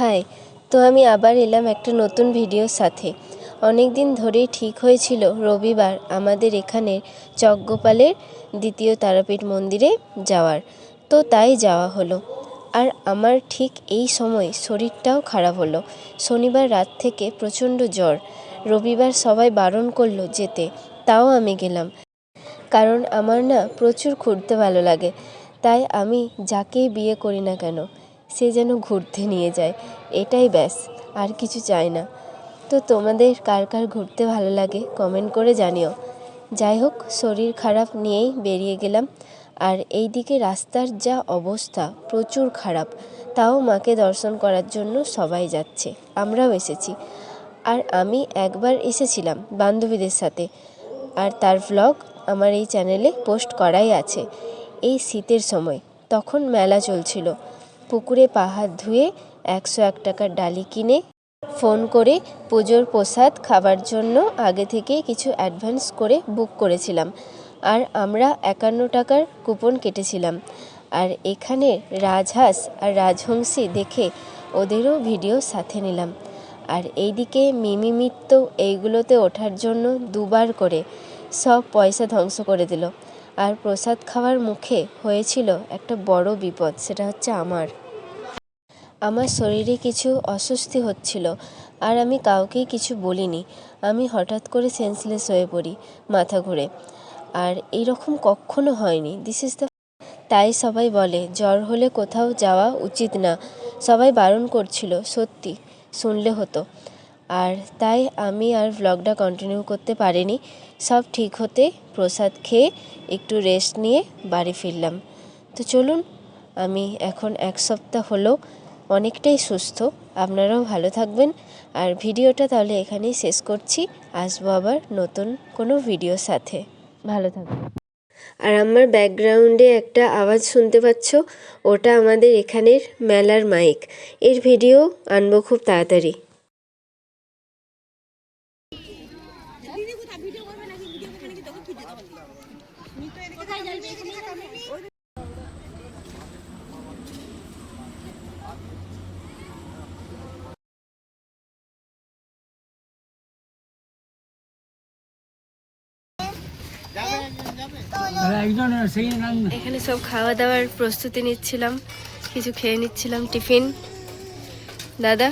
High তো আমি আবার এলাম একটা নতুন ভিডিওর সাথে। অনেক দিন ধরেই ঠিক হয়েছিল, রবিবার আমাদের এখানের চকগোপালের দ্বিতীয় তারাপীঠ মন্দিরে যাওয়ার। তো তাই যাওয়া হলো। আর আমার ঠিক এই সময় শরীরটাও খারাপ হলো। শনিবার রাত থেকে প্রচণ্ড জ্বর। রবিবার সবাই বারণ করল যেতে, তাও আমি গেলাম। কারণ আমার না প্রচুর ঘুরতে ভালো লাগে। তাই আমি যাকেই বিয়ে করি না কেন সে যেন ঘুরতে নিয়ে যায়। এটাই ব্যাস, আর কিছু চাই না। তো তোমাদের কার কার ঘুরতে ভালো লাগে কমেন্ট করে জানিও। যাই হোক, শরীর খারাপ নিয়েই বেরিয়ে গেলাম। আর এইদিকে রাস্তার যা অবস্থা, প্রচুর খারাপ। তাও মাকে দর্শন করার জন্য সবাই যাচ্ছে। আমরাও এসেছি। আর আমি একবার এসেছিলাম বান্ধবীদের সাথে। আর তার ভ্লগ আমার এই চ্যানেলে পোস্ট করাই আছে। এই শীতের সময়। তখন মেলা চলছিল। পুকুরে পা হাত ধুয়ে একশো এক টাকার ডালি কিনে ফোন করে পুজোর প্রসাদ খাবার জন্য আগে থেকে কিছু অ্যাডভান্স করে বুক করেছিলাম। আর আমরা একান্ন টাকার কুপন কেটেছিলাম। আর এখানে রাজহাঁস আর রাজহংসী দেখে ওদেরও ভিডিও সাথে নিলাম। আর এইদিকে মিমি মিত্র এইগুলোতে ওঠার জন্য দুবার করে সব পয়সা ধ্বংস করে দিল। আর প্রসাদ খাওয়ার মুখে হয়েছিল একটা বড় বিপদ, সেটা হচ্ছে আমার। আমার শরীরে কিছু অস্বস্তি হচ্ছিল আর আমি কাউকেই কিছু বলিনি। আমি হঠাৎ করে সেন্সলেস হয়ে পড়ি মাথা ঘুরে। আর এইরকম কখনো হয়নি। দিস ইজ দ্য তাই সবাই বলে, জ্বর হলে কোথাও যাওয়া উচিত না। সবাই বারণ করছিল, সত্যি। শুনলে হতো। আর তাই আমি আর ভ্লগটা কন্টিনিউ করতে পারিনি। সব ঠিক হতে প্রসাদ খেয়ে একটু রেস্ট নিয়ে বাড়ি ফিরলাম। তো চলুন, আমি এখন এক সপ্তাহ হলো অনেকটাই সুস্থ। আপনারাও ভালো থাকবেন। আর ভিডিওটা তাহলে এখানেই শেষ করছি। আসব আবার নতুন কোনো ভিডিওর সাথে। ভালো থাকবেন। আর আমার ব্যাকগ্রাউন্ডে একটা আওয়াজ শুনতে পাচ্ছ? ওটা আমাদের এখানের মেলার মাইক এর ভিডিও আনব খুব তাড়াতাড়ি। এখানে সব খাওয়া দাওয়ার প্রস্তুতি নিচ্ছিলাম কিছু খেয়ে নিচ্ছিলাম টিফিন। দাদা?